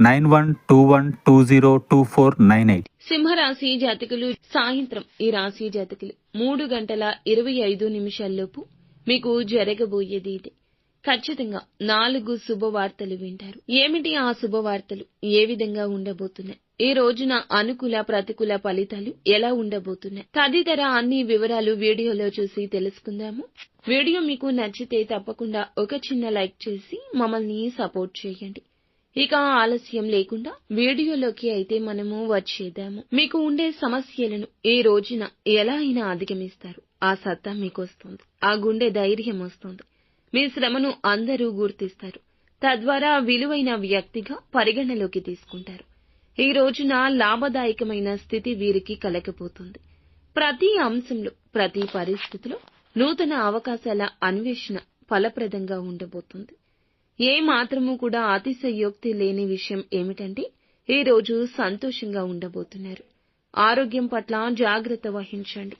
nine one two one two zero two four nine eight. సింహరాశి జాతకులు సాయంత్రం ఈ రాశి జాతకులు మూడు గంటల ఇరవై ఐదు నిమిషాల్లోపు మీకు జరగబోయేది ఇది. ఖచ్చితంగా నాలుగు శుభవార్తలు వింటారు. ఏమిటి ఆ శుభవార్తలు? ఏ విధంగా ఉండబోతున్నాయి? ఈ రోజున అనుకూల ప్రతికూల ఫలితాలు ఎలా ఉండబోతున్నాయి? తదితర అన్ని వివరాలు వీడియోలో చూసి తెలుసుకుందాము. వీడియో మీకు నచ్చితే తప్పకుండా ఒక చిన్న లైక్ చేసి మమ్మల్ని సపోర్ట్ చేయండి. ఇక ఆలస్యం లేకుండా వీడియోలోకి అయితే మనము వచ్చేద్దాము. మీకు ఉండే సమస్యలను ఈ రోజున ఎలా అయినా అధిగమిస్తారు. ఆ సత్తా మీకు వస్తుంది ఆ గుండె ధైర్యం వస్తుంది. మీ శ్రమను అందరూ గుర్తిస్తారు. తద్వారా విలువైన వ్యక్తిగా పరిగణలోకి తీసుకుంటారు. ఈ రోజున లాభదాయకమైన స్థితి వీరికి కలగబోతుంది. ప్రతి అంశంలో ప్రతి పరిస్థితిలో నూతన అవకాశాల అన్వేషణ ఫలప్రదంగా ఉండబోతుంది. ఏ మాత్రము కూడా అతిశయోక్తి లేని విషయం ఏమిటంటే ఈ రోజు సంతోషంగా ఉండబోతున్నారు. ఆరోగ్యం పట్ల జాగ్రత్త వహించండి.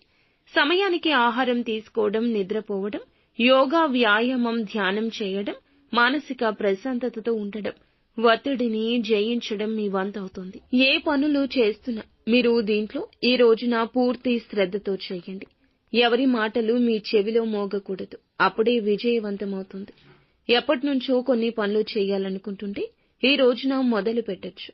సమయానికి ఆహారం తీసుకోవడం నిద్రపోవడం యోగా వ్యాయామం ధ్యానం చేయడం మానసిక ప్రశాంతతతో ఉండడం ఒత్తిడిని జయించడం మీ వంతవుతుంది. ఏ పనులు చేస్తున్నా మీరు దీంట్లో ఈ రోజున పూర్తి శ్రద్ధతో చేయండి. ఎవరి మాటలు మీ చెవిలో మోగకూడదు. అప్పుడే విజయవంతమవుతుంది. ఎప్పటినుంచో కొన్ని పనులు చేయాలనుకుంటుంటే ఈ రోజున మొదలు పెట్టొచ్చు.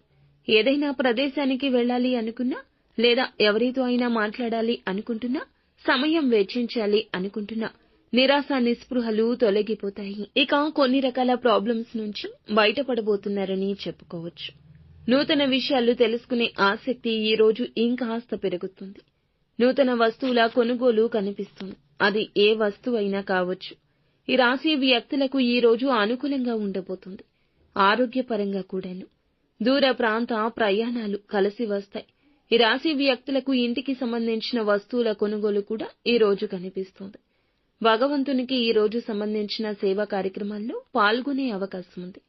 ఏదైనా ప్రదేశానికి వెళ్ళాలి అనుకున్నా లేదా ఎవరితో అయినా మాట్లాడాలి అనుకుంటున్నా సమయం వెచ్చించాలి అనుకుంటున్నా నిరాశ నిస్పృహలు తొలగిపోతాయి. ఇక కొన్ని రకాల ప్రాబ్లమ్స్ నుంచి బయటపడబోతున్నారని చెప్పుకోవచ్చు. నూతన విషయాలు తెలుసుకునే ఆసక్తి ఈ రోజు ఇంకాస్త పెరుగుతుంది. నూతన వస్తువుల కొనుగోలు కనిపిస్తుంది. అది ఏ వస్తువైనా కావచ్చు. ఈ రాశి వ్యక్తులకు ఈ రోజు అనుకూలంగా ఉండబోతుంది. ఆరోగ్యపరంగా కూడాను. దూర ప్రాంత ప్రయాణాలు కలిసి వస్తాయి. ఈ రాశి వ్యక్తులకు ఇంటికి సంబంధించిన వస్తువుల కొనుగోలు కూడా ఈ రోజు కనిపిస్తుంది. భగవంతునికి ఈ రోజు సంబంధించిన సేవా కార్యక్రమాల్లో పాల్గొనే అవకాశం ఉంది.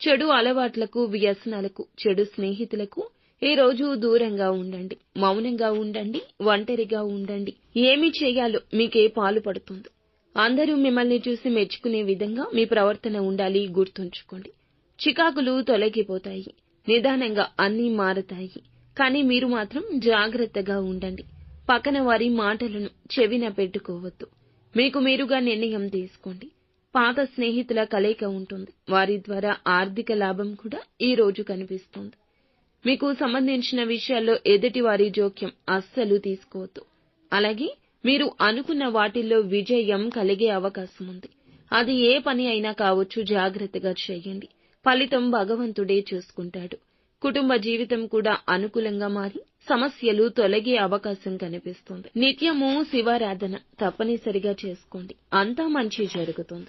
చెడు అలవాట్లకు వ్యసనాలకు చెడు స్నేహితులకు ఈ రోజు దూరంగా ఉండండి. మౌనంగా ఉండండి. ఒంటరిగా ఉండండి. ఏమి చేయాలో మీకే పాలు పడుతుంది. అందరూ మిమ్మల్ని చూసి మెచ్చుకునే విధంగా మీ ప్రవర్తన ఉండాలి గుర్తుంచుకోండి. చికాకులు తొలగిపోతాయి నిదానంగా అన్నీ మారతాయి. కానీ మీరు మాత్రం జాగ్రత్తగా ఉండండి. పక్కన వారి మాటలను చెవిన పెట్టుకోవద్దు. మీకు మీరుగా నిర్ణయం తీసుకోండి. పాత స్నేహితుల కలయిక ఉంటుంది. వారి ద్వారా ఆర్థిక లాభం కూడా ఈ రోజు కనిపిస్తుంది. మీకు సంబంధించిన విషయాల్లో ఎదుటి వారి జోక్యం అస్సలు తీసుకోవద్దు. అలాగే మీరు అనుకున్న వాటిల్లో విజయం కలిగే అవకాశం ఉంది. అది ఏ పని అయినా కావచ్చు జాగ్రత్తగా చేయండి. ఫలితం భగవంతుడే చూసుకుంటాడు. కుటుంబ జీవితం కూడా అనుకూలంగా మారి సమస్యలు తొలగే అవకాశం కనిపిస్తుంది. నిత్యము శివారాధన తప్పనిసరిగా చేసుకోండి. అంతా మంచి జరుగుతుంది.